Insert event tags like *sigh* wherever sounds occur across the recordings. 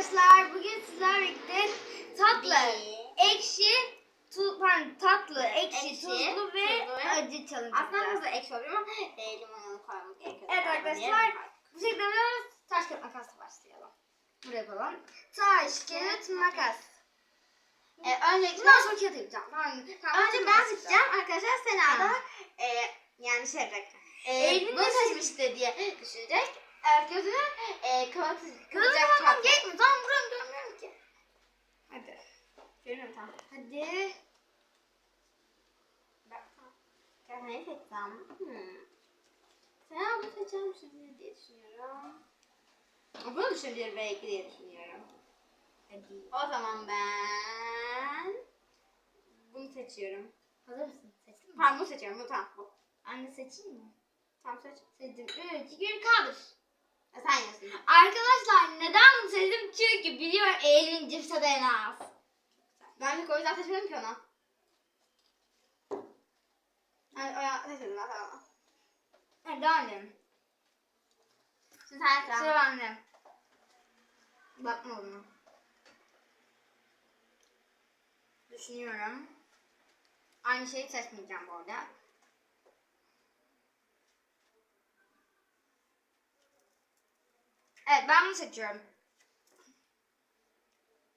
arkadaşlar. Bugün sizlerle birlikte tatlı, ekşi, tu, pardon, tatlı, ekşi, Ekşi, tuzlu ve tuzlu acı challenge Aslında fazla ekşi oluyor ama e, limonunu koymak gerekiyor. Evet arkadaşlar. Bu şekilde yapıyoruz. Taş kağıt makasla başlayalım. Buraya yapalım. Taş kağıt makas. E, öncelikle Bundan sonra kağıt yapacağım. Tamam. tamam önce ben seçeceğim. Arkadaşlar Sena da e, yani şey yapacak. E, bunu seçmişti diye düşünecek. Gözünü e, kapatacak. Tamam kağıt. gerekmiyor. Tamam buram görmüyorum ki. Hadi. Görüyorum tamam. Hadi. Ben tamam. Ben ne seçsem? Hmm. Sena bunu seçeceğim şimdi diye düşünüyorum. Bunu düşünebilir belki diye düşünüyorum. Hadi. O zaman ben bunu seçiyorum. Hazır mısın? Seçtin mi? Bunu seçiyorum. Bu tamam bu. Anne seçeyim mi? Tamam seç. Seçtim. 3, 2, 1 kaldır. E, sen yiyorsun. Arkadaşlar neden bunu seçtim? Çünkü biliyorum Eylül'ün cips tadı en az. Ben de o yüzden seçmedim ki onu. Yani o ya seçmedim ben tamam. Hadi annem. Şimdi sen sen. Sıra bende. Bakma ona. Düşünüyorum. Aynı şeyi seçmeyeceğim bu arada. Evet ben bunu seçiyorum.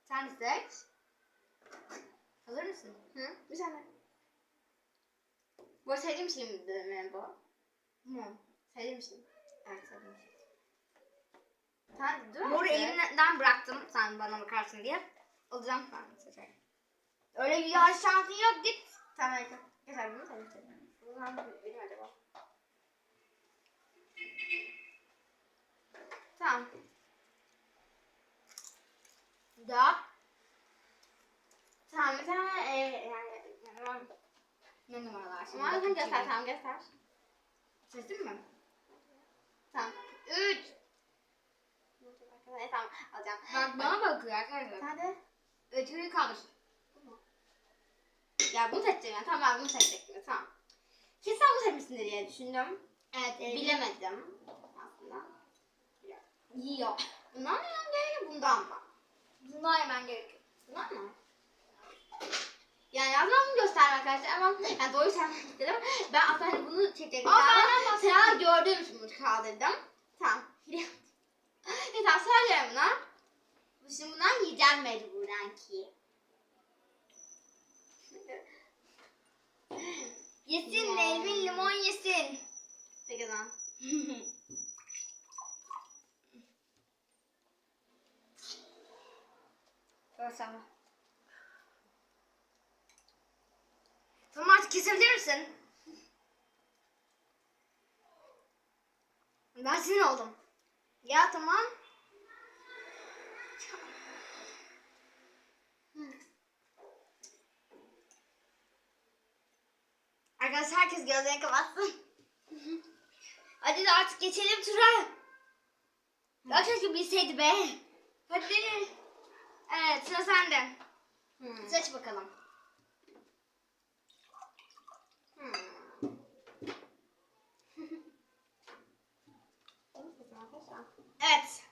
Sen seç. Hazır mısın? Hı? Bir saniye. Bu sevdiğim şey mi bu? Hı. Sevdiğim şey. Evet sevdim. Sen dur. Moru elimden bıraktım sen bana bakarsın diye. Alacağım ben seçerim. Öyle bir yağış şansın yok git. Tamam. Geçer bunu sen seçelim. Bu hangi benim acaba? Tamam. Da. Tamam bir tane e, yani yani Ne numaralar şimdi? Ama bakayım göster şimdi. tamam göster. Seçtin mi? Tamam. Üç. E, tamam alacağım. Bak bana bakıyor arkadaşlar. Hadi. Bir kaldır. Ya bunu seçeceğim ya. Tamam ben bunu seçecektim. Tamam. Kesin bunu seçmişsindir diye düşündüm. Evet. evet. Bilemedim. Yiyor. Bundan mı yemem gerekiyor bundan mı? Bundan yemen gerekiyor. Bundan mı? Yani yazmam bunu göstermek arkadaşlar ama *laughs* yani doğru söylemek istedim. Ben aslında hani bunu çekecektim. Ama benden Sen gördüğüm için bunu kaldırdım. Tamam. ne tamam söylüyorum buna. Şimdi bundan yiyeceğim mecburen ki. *laughs* Yesin Limon. Elvin limon yesin. Peki o *laughs* zaman. Görsem. Tamam artık kesebilir misin? Ben sinir oldum. Ya tamam. Arkadaşlar herkes gözlerini kapatsın. Hadi de artık geçelim tura. Keşke bilseydi be. Hadi. Evet sıra sende. Hmm. Seç bakalım. Hmm. Bunu seçeceğim arkadaşlar. Evet.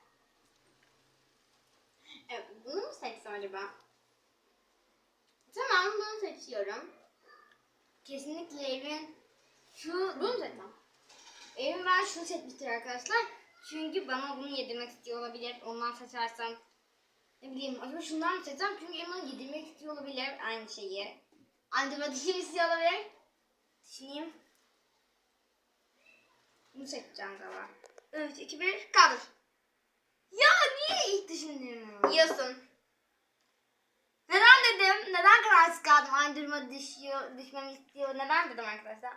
Evet, bunu mu seçsem acaba? Tamam, bunu seçiyorum. Kesinlikle Evin şu Bunu mu seçsem? Evin ben şunu seçmiştir arkadaşlar. Çünkü bana bunu yedirmek istiyor olabilir. Ondan seçersem ne bileyim acaba şundan mı seçsem? Çünkü bana yedirmek istiyor olabilir aynı şeyi. Zamanda dişim istiyor olabilir. Düşüneyim. Bunu seçeceğim galiba. 3, 2, 1 kaldır. Ya niye ilk düşündüm? Yiyorsun. Neden dedim? Neden kararsız kaldım? Aynı duruma düşüyor, düşmemi istiyor. Neden dedim arkadaşlar?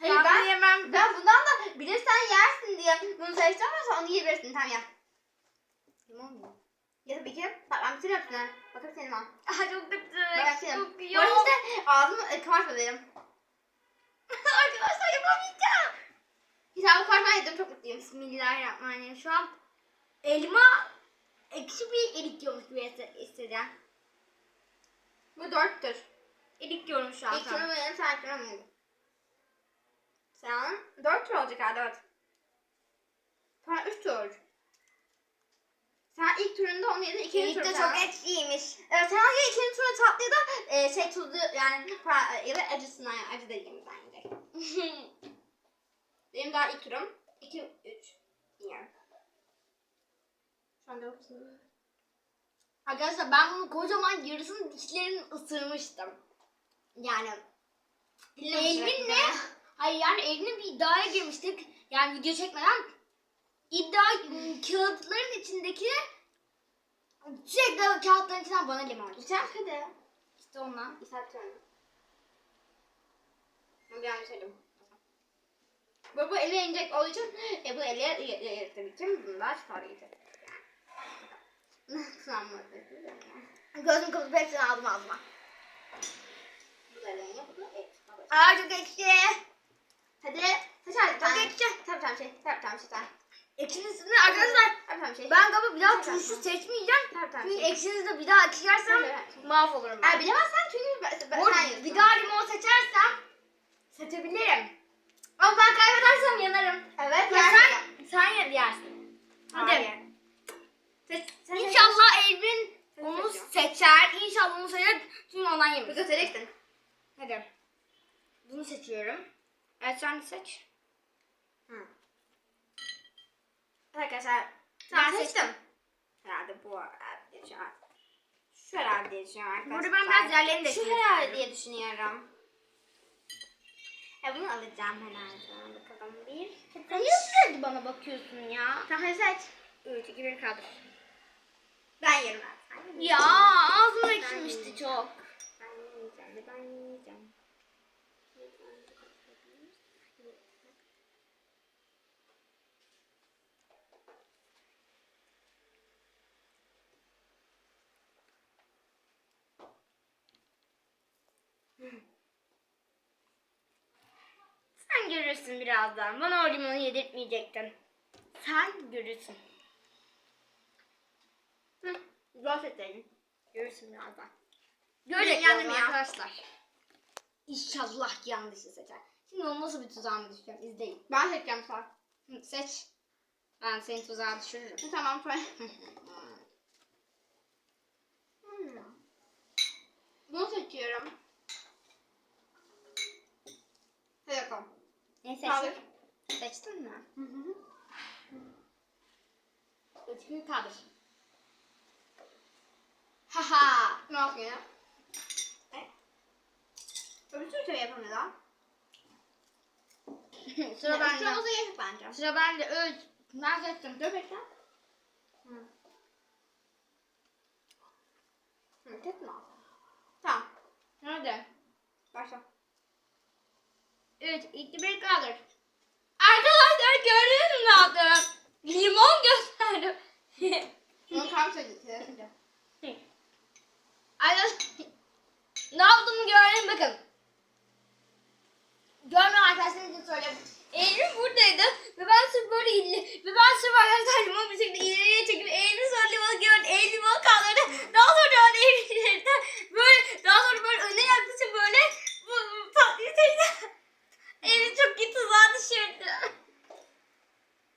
Hayır Ben ben, yemem. ben bundan da bilirsen yersin diye bunu seçtim ama onu yiyebilirsin. Tamam ya. Limon mu? Ya tabii ki. Bak ben bitiriyorum hepsini. Bakın senin al. *laughs* Aha çok kötü. Bak şimdi. Çok Bu yok. arada işte ağzımı e, kabartma dedim. *laughs* Arkadaşlar yapamayacağım. Hiç kabartma yedim çok mutluyum. Bismillahirrahmanirrahim. Şu an elma ekşi bir erik yiyormuş gibi hisse- hissediyorum. Bu dörttür. Erik yiyorum şu an. İlk kere benim kere benim. Sen dört tur olacak herhalde evet. Sonra üç tur. Sen ilk turunda onu yedi. İkinci de turunda. çok ekşiymiş. Evet ya ikinci turunda tatlı ya da e, şey tuzlu yani pra- ya da acısına yani acı da yiyeyim bence. *laughs* Benim daha ilk turum. 2, 3. Bilmiyorum. Şu anda yoksun. Arkadaşlar ben bunu kocaman yarısını dişlerini ısırmıştım. Yani Elvin'le hayır yani Elvin'le bir iddiaya girmiştik. Yani video çekmeden iddia ım, kağıtların içindeki sürekli kağıtların içinden bana limon. İçer hadi. İşte ondan. İshak an söyledim. Bu, bu ele inecek olduğu için e, bu ele tabii ki bunu daha çıkar yiyecek. Kullanmadı. Gözüm kapatıp hepsini aldım ağzıma. Bu da iniyor, bu da evet. Aa çok ekşi. Hadi seç hadi. Çok ekşi. Tabii tamam şey. Tabii tamam şey. Tabii Ekşisini arkadaşlar tamam şey. ben galiba bir daha turşu seçmeyeceğim. Tabii tamam Çünkü şey. ekşinizi de bir daha ekşi yersem Evet. mahvolurum ben. Eğer bilemezsen çünkü ben, ben, sen yiyorsun. bir daha limon seçersem seçebilirim. Ama ben kaybedersem yanarım. Evet. Ya sen, sen ye- yersin. Hadi. Hayır. Seç, sen İnşallah Elvin Sen onu seçer. İnşallah onu seçer. Çünkü ondan yemiş. götüreceksin. Hadi. Bunu seçiyorum. Evet sen de seç. Hı. Arkadaşlar Ben seçtim. seçtim. Herhalde bu herhalde. Şu herhalde diye düşünüyorum arkadaşlar. Burada ben biraz yerlerini de Şu herhalde diye düşünüyorum. E bunu alacağım herhalde. Bakalım bir. Sen niye sürekli bana bakıyorsun ya? Tamam hadi seç. 3, 2, 1 kaldır. Ben yerim ben. Ya ağzım ekşimişti çok. Ben yiyeceğim. Ben yiyeceğim. Sen görürsün birazdan. Bana o limonu yedirtmeyecektin. Sen görürsün. Seçelim. Görürsün birazdan. Görecek birazdan ya. arkadaşlar. İnşallah yanlışı seçer. Şimdi onu nasıl bir tuzağa düşeceğim izleyin. Ben seçeceğim. Hı, Seç. Ben seni tuzağa düşürürüm. Tamam. Hmm. *laughs* Bunu seçiyorum. Hadi bakalım. ne Kaldır. seçtin? Seçtin mi? Hı hı. Ötükünü kaldır. Haha. Ne yapıyor ya? Evet. Bir sürü şey yapamıyor daha. *laughs* Sıra Şu bende. olsa yedik bence. Sıra bende. Öl. Ben seçtim. Dur bekle. Hı. Hı, tek mi aldın? Tamam. Nerede? Başla. 3, 2, 1 kaldır. Arkadaşlar gördünüz mü ne yaptım? Limon gösterdim. *laughs* Bunu tam söyleyeceğim. Arkadaşlar ne yaptığımı gördün bakın. Görmeyen arkadaşlar için söyleyeyim. Eylül buradaydı ve ben sırf böyle illi ve ben sırf arkadaşlar bir şekilde ileriye çekip Eylül sonra limonu gördü. Eylül limon kaldırdı. Daha sonra ben Eylül böyle daha sonra böyle öne yaklaşıp böyle bu, bu tatlıyı teyze. Eylül çok iyi tuzağa düşürdü.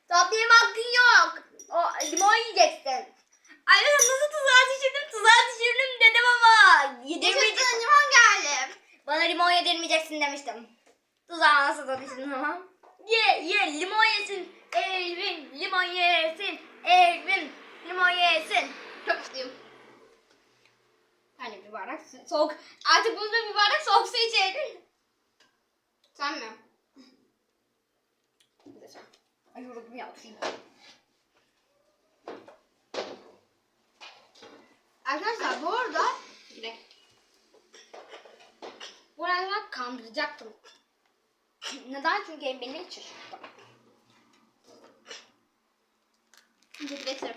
Tatlı yeme hakkın yok. O limon yiyeceksin. Ay ben nasıl tuzağa düşürdüm tuzağa düşürdüm dedim ama yedirmeyeceksin. Yaşasın limon geldi. Bana limon yedirmeyeceksin demiştim. Tuzağa nasıl da düştün ama. Ye ye limon yesin. Elvin limon yesin. Elvin limon yesin. Çok mutluyum. Hani bir bardak su- soğuk. Artık buzlu bir bardak soğuk su içeydin. Sen mi? Yoruldum ya. Arkadaşlar bu arada Direkt. bu arada kandıracaktım. Neden? Çünkü beni hiç şaşırttı. Getir.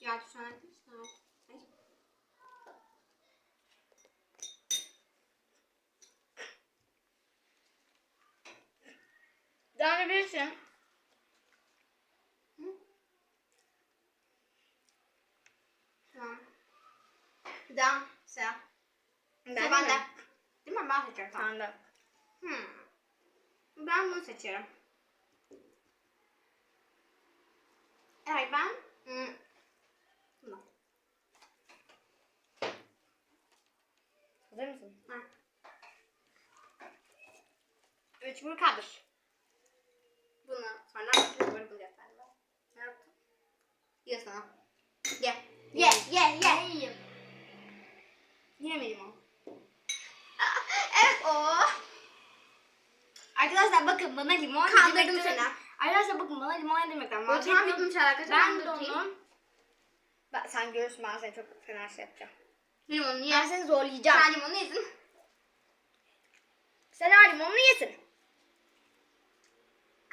Ya şu an. Devam edebilirsin. olacak sende. Hmm. Ben bunu seçiyorum. Evet ben... Hmm. Hazır mısın? Ha. Üç bunu kaldır. Bunu sonra üç bunu bulacağız. Ne yaptın? Ye sana. Ye. Ye ye ye. Yiyemedim onu. Evet o. Arkadaşlar bakın bana limon Kandırdım seni. Arkadaşlar bakın bana limon yedirmekten O tam vazgeçmiyorum. bitmiş arkadaşlar. Ben de tutayım. onu ben, sen görürsün ben seni çok fena şey yapacağım. Limonunu. Ben seni zorlayacağım. Sen limonu yesin. Sen ha limonunu yesin.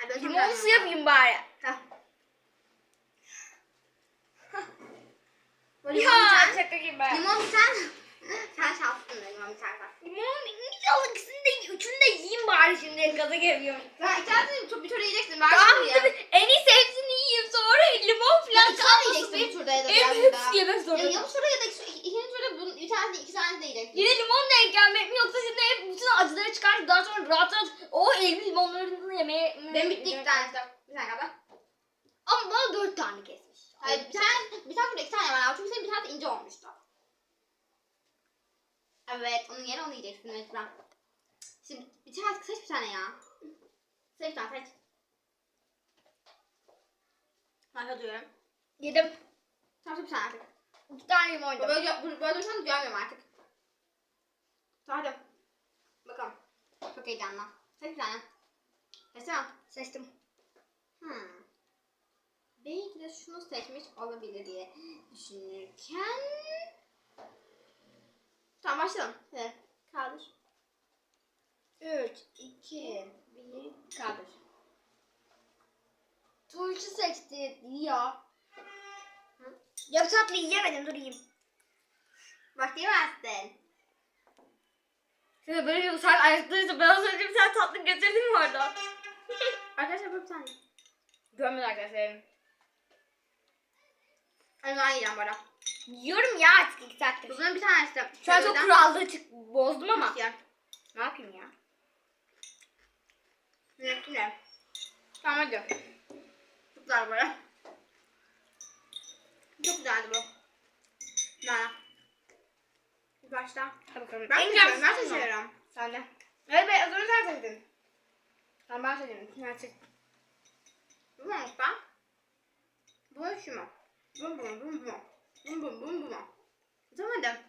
Ay, böyle çok Limonlu su yapayım bari. Ya limon bir tane. şaka gibi. Limon. Sen şanslısın da limon tane. var. Limon inşallah ikisini de üçünü de yiyeyim bari şimdi gaza geliyorum. Tane çok bir tur yiyeceksin. Ben Tamam şimdi tabii en iyisi hepsini yiyeyim sonra limon falan tane yiyeceksin bir turda ya da biraz daha. hepsi yemek zorunda. ya ya da iki- ikinci turda bunun bir tanesi iki tanesi de yiyeceksin. Yine limon denk gelmek mi yoksa şimdi hep bütün acıları çıkar daha sonra rahat rahat o elimi limonlarını yemeye... Benim bitti iki tanesi. Bir tane kadar. Ama bana dört tane kesmiş. Hayır bir tane, bir tane burada iki tane var çünkü senin bir tane ince olmuştu. Evet, onun yerine onu yiyeceksin lütfen. Şimdi bir tane seç bir tane ya. Seç bir tane seç. Başla diyorum. Yedim. Seç bir tane artık. İki tane limon yedim. Böyle, böyle, böyle durursan görmüyorum artık. Hadi. Bakalım. Çok heyecanlı. Seç bir tane. Seçsene. Seçtim. Hmm. Belki de şunu seçmiş olabilir diye düşünürken... Tamam başlayalım. Evet. Kaldır. Üç, iki, bir, kaldır. Turşu seçti ya. Hı? Ya tatlı yiyemedim dur yiyeyim. Başlayamazsın. Şimdi böyle sen ayaklarıysa ben az önce bir tane tatlı getirdin mi orada? *laughs* Arkadaşlar bu bir tane. Görmedi arkadaşlar. Ben yiyeceğim bu arada. Yiyorum ya artık iki saattir. Bunun bir tanesi de. Şu an çok Şöyle kurallığı çık bozdum ama. Ama. Ne yapayım ya? Ne? Ne? Tamam hadi. Çok güzel arada. Çok güzeldi bu. Ne? Bir başla. Hadi bakalım. Ben En seçiyorum. Ben seçiyorum. Sen de. Evet ben az önce sen seçtin. Tamam ben seçtim. Ben seçtim. Bu mu usta? Bu mu şu mu? Bu mu bu mu bu mu bu mu? Bu mu bu mu bu mu bu mu? Tamam hadi.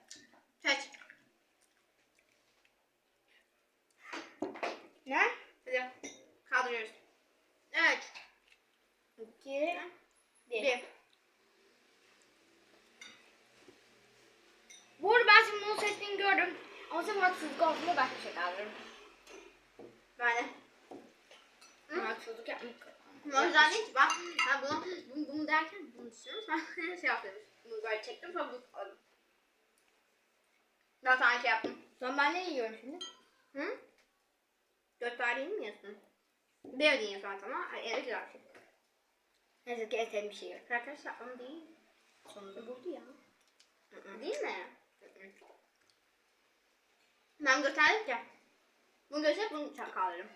Seç. Ne? Hadi. Kaldırıyoruz. Evet. İki. Bir. Bir. Bu arada ben şimdi bunu seçtiğini gördüm. Ama sen haksızlık altında başka bir şey kaldırırım. Böyle. Hı? Haksızlık yapmak. O yüzden değil ki ben, ben bunu, bunu, bunu derken bunu düşünüyorum. Sonra *laughs* şey yaptım. Bunu böyle çektim sonra bunu aldım. Daha sonra şey yaptım. Sonra ben ne yiyorum şimdi? Hı? Dört tane mi yiyorsun? Bir yiyorsun ama evet güzel şey. Neyse ki en sevdiğim şey yok. Arkadaşlar ama değil. Sonunda buldu ya. Değil mi? Ben gösterdim ki. Bunu gösterip bunu kaldırırım.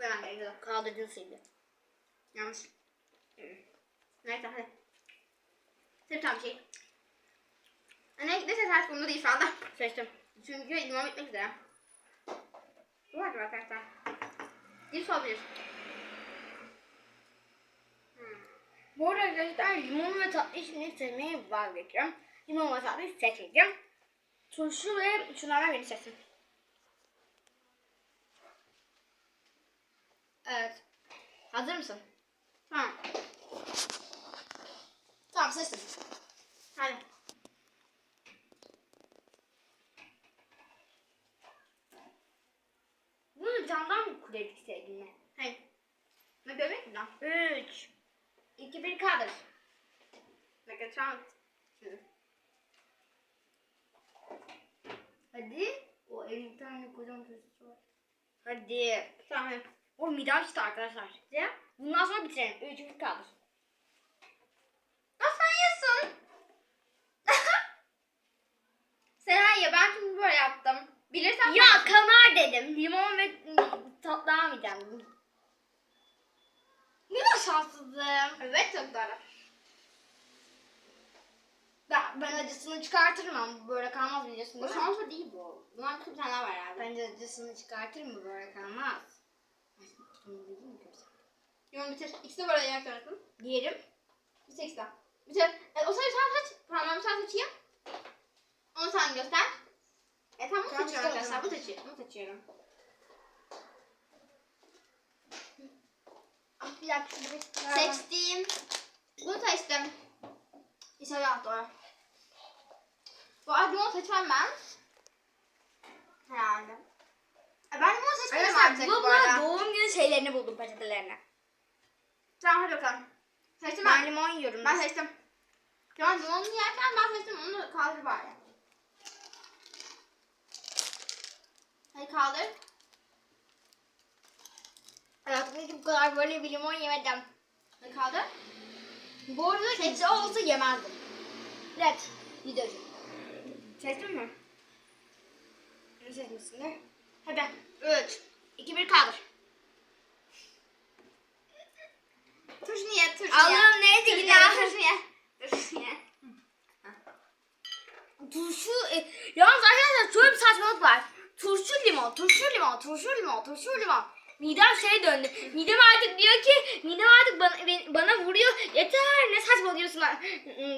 Hemen gerekiyor. Kaldırdın şimdi. Yanlış. Neyse hadi. Seç tam bir şey. Ne, ne ses bunu değil şu anda. Seçtim. Çünkü limon bitmek üzere. Bu vardı arkadaşlar. Cips olabilir. Hmm. Bu arada arkadaşlar limon ve tatlı şimdi sevmeyi vazgeçiyorum. Limon ve tatlıyı seçeceğim. Turşu ve şunlardan birini seçtim. Evet. Hazır mısın? Tamam. Tamam seçtim. Hadi. Bunu bir tane daha mı kuledik sevgiline? Hayır. Ne görmek mi lan? 3 2 1 kaldır. Ne geçen. Şimdi. Hadi. O 50 tane kocaman turşusu var. Hadi. Tamam hadi. O mide açtı arkadaşlar. Ya. Bundan sonra bitirelim. 3 1 kaldır. Nasıl yiyorsun? *laughs* Ya ben şimdi böyle yaptım. Bilirsen Ya kanar dedim. Limon ve tatlı almayacağım. Ne kadar şanssızım. Evet çok doğru. Ben acısını çıkartırım ama bu böyle kalmaz biliyorsun Bu değil mi? şansa değil bu. Bundan bir tane var herhalde. Bence acısını çıkartırım bu böyle kalmaz. Bunu bileyim mi görsem? Yoğun bitir. İkisi de böyle yemek zorundasın. Diyelim. Bitir ikisi de. Bitir. E, o sayı sen seç. Tamam bir tane seçeyim. Onu sen göster. E tamam bunu seçiyorum arkadaşlar. Bu seçiyorum. Bunu seçiyorum. Ah bir dakika bir Seçtim. Bunu seçtim. İnşallah doğru. Bu arada limon seçmem ben. Herhalde. E, ben limon seçmedim artık bu arada. doğum günü şeylerini buldum peçetelerini. Tamam hadi bakalım. Seçtim Ben ben. limon yiyorum. Ben seçtim. Şu an limonunu yerken ben seçtim. Onu kaldır bari. Hadi kaldır. Hayatımda bu kadar böyle bir limon yemedim. Hadi kaldır. Bu arada keçi olsa yemezdim. Evet. Videocu. Seçtin mi? Ne seçmişsindir? Hadi. 3, 2, 1 kaldır. Turşunu ye, turşunu ye. Allah'ım neydi Turşunu yine? ye, turşunu ye. Turşunu ye. Turşu, e, yalnız arkadaşlar şöyle bir saçmalık var. Turşu limon, turşu limon, turşu limon, turşu limon. Midem şey döndü. Midem artık diyor ki, midem artık bana, ben- bana vuruyor. Yeter ne saçmalıyorsun lan?"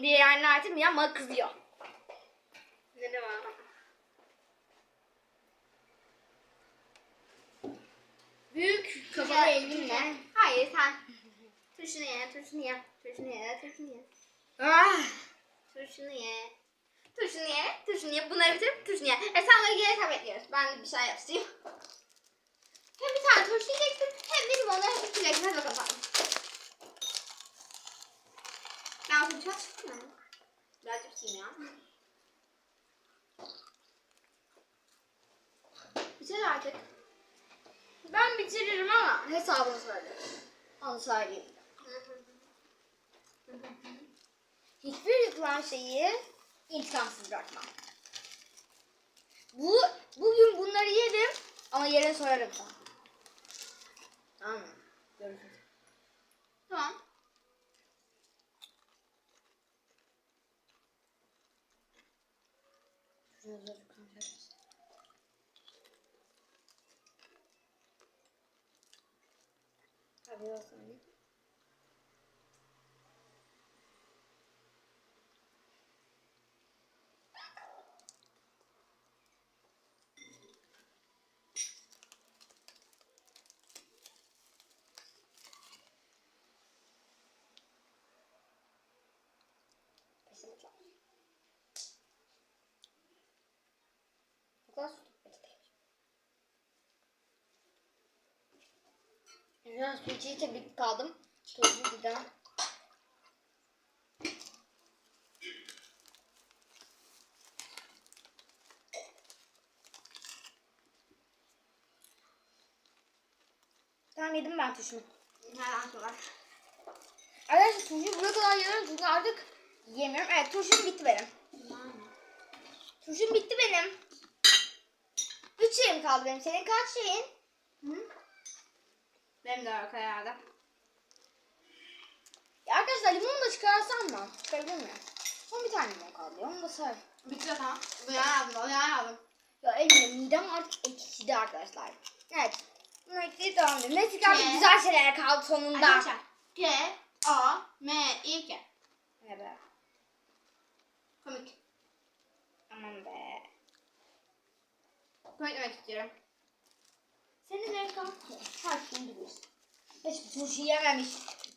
diye yani artık midem bana kızıyor. Ne var? Büyük kafalı elimle. Hayır sen. Turşunu ye, turşunu ye. Turşunu ye, turşunu ye. Ah, Turşunu ye. Turşunu ye, turşunu ye. Bunları bitirip turşunu ye. E sen de gene bekliyoruz. Ben de bir şey yapayım. Hem bir tane turşu yiyeceksin, hem de limonla hem içeceksin. Hadi bakalım. Ben turşu açtım mı? Birazcık tutayım ya. Bitir artık. Ben bitiririm ama hesabını söylerim. Onu söyleyeyim. Hiçbir yapılan şeyi intikamsız bırakmam. Bu, bugün bunları yedim ama yarın sorarım sana. Tamam mı? Görüşürüz. Tamam. Şuraya Tabii o saniye. Kesinlikle. Bu kadar su tüketeyim. Biraz su içiyi tabii ki kaldım. Tuzlu bir daha. Tamam yedim ben sonra. Arkadaşlar turşuyu buraya kadar yiyorum çünkü artık yemiyorum. Evet turşum bitti benim. Turşum bitti benim. Üç şeyim kaldı benim. Senin kaç şeyin? Hı? Benim de var herhalde. Ya arkadaşlar limonu da çıkarsam mı? Çıkarabilir miyim? Son bir tane limon kaldı. Onu da say. Bitiyor tamam. Bu yana aldım, o yana aldım. Ya elimde midem artık ekşidi arkadaşlar. Evet. Bunu ekleyip devam edelim. Neyse ki artık Ne? güzel şeyler kaldı sonunda. Arkadaşlar. G, A, M, İ, K. Ne be? Komik. Aman be. Komik demek istiyorum. Senin kaldı ki. Her şeyini biliyorsun. Hiç turşu yememiş.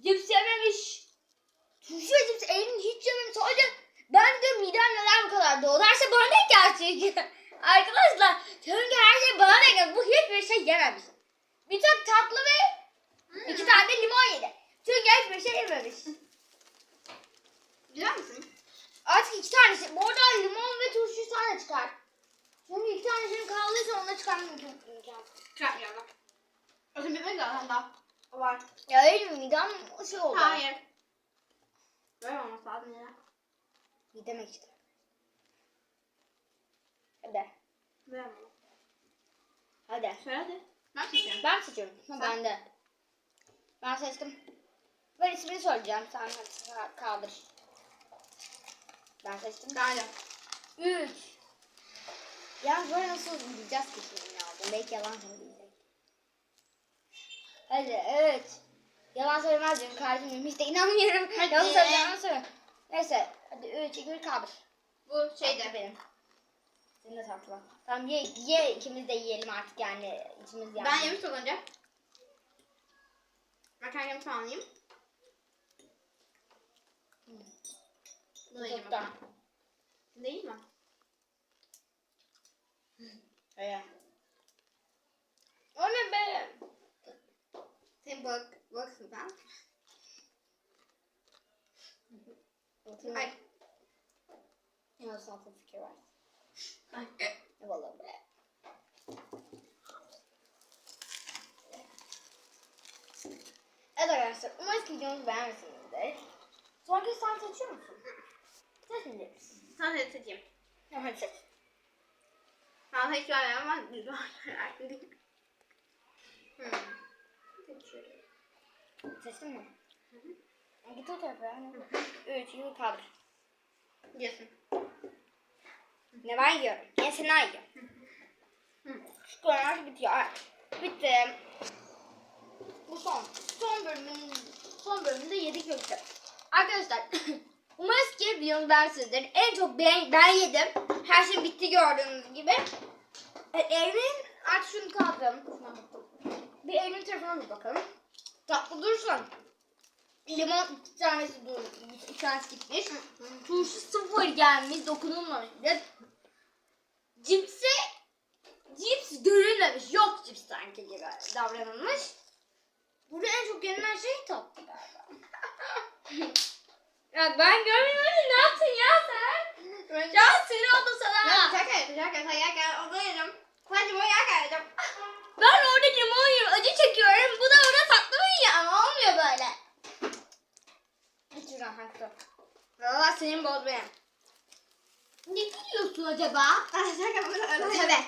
Cips yememiş. Turşu ve cips elini hiç yememiş. Sadece ben de midem neden bu kadar doğdu. *laughs* Her şey bana denk gelecek. Arkadaşlar çünkü her şey bana denk geldi. Bu hiçbir şey yememiş. Bir tek tatlı ve iki tane de limon yedi. Çünkü hiçbir şey yememiş. Güzel misin? Artık iki tanesi. Bu arada limon ve turşu sana çıkar. Çünkü iki tanesinin kaldıysa onunla çıkarmam mümkün. Çıkartmayalım. O zaman bitmek zaten daha. O var. Ya öyle mi? Midem şey oldu. Hayır. Böyle olması lazım ya. Midem işte. Hadi. Böyle. Hadi. Söyle hadi. Ben seçiyorum. Ben seçiyorum. Sen. ben de. Ben seçtim. Ben ismini söyleyeceğim. Sen hadi kaldır. Ben seçtim. Ben de. Üç. Ya böyle nasıl bileceğiz ki şimdi aldın? Belki yalan söyleyecek. Hadi üç. Yalan söylemez diyorum kardeşim. Hiç de inanmıyorum. Hadi. Yalan söyle, yalan söyle. Neyse. Hadi üç, iki, bir kaldır. Bu Şeyde şeyde. benim. Senin de tatlı. Tamam ye, ye ikimiz de yiyelim artık yani. İçimiz yani. Ben yemiş olunca. Ben kendimi tamamlayayım. Da. bakalım. Değil mi? Öyle. O ne be? Sen balık, balıksın sen. Bakayım. Ay. Ya saflı fikir var. Ay. Vallahi be. Evet arkadaşlar umarız ki videomuzu beğenmişsinizdir. Sonraki sen seçiyor musun? Seçmeyecek misin? Sen de seçeyim. Tamam hadi. Ben hiç vermem güzel. Hmm. Seçiyorum. Seçtin mi? Git o tarafa. Üç, yıl kaldır. Diyorsun. Ne ben yiyorum? En sen yiyor. Hı. Şu konular bitiyor. Ay, Bitti. Bu son. Son bölümün son bölümünde yedik ve bitti. Arkadaşlar *clears throat* umarız ki videomu beğenmişsinizdir. En çok ben, ben yedim. Her şey bitti gördüğünüz gibi. E, Evin artık şunu bakalım. Bir evin tarafına bir bakalım. Tatlı dursun. Limon iki tanesi dur, iki tanesi gitmiş. Turşu sıfır gelmiş, dokunulmamış. Cipsi cips görülmemiş. Yok cips sanki gibi davranılmış. Burada en çok yenilen şey tatlı galiba. *laughs* ya ben görmedim. Ne yaptın ya sen? Ya sinir oldum sana. Ben orada limon yiyorum, acı çekiyorum. Bu da orada tatlı mı yiyor? Ama olmuyor böyle. Hiç şuradan hakkı. Valla senin boz benim. Ne gülüyorsun acaba? Tabii.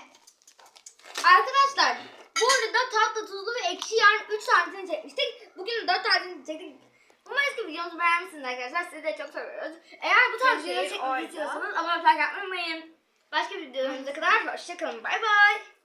Arkadaşlar bu arada tatlı, tuzlu ve ekşi yani 3 tanesini çekmiştik. Bugün 4 tanesini çektik. Umarız ki videomuzu beğenmişsiniz arkadaşlar. Sizi de çok seviyoruz. Eğer bu tarz videoları çekmek istiyorsanız abone olmayı unutmayın. Başka videolarımıza kadar hoşçakalın. Bay bay.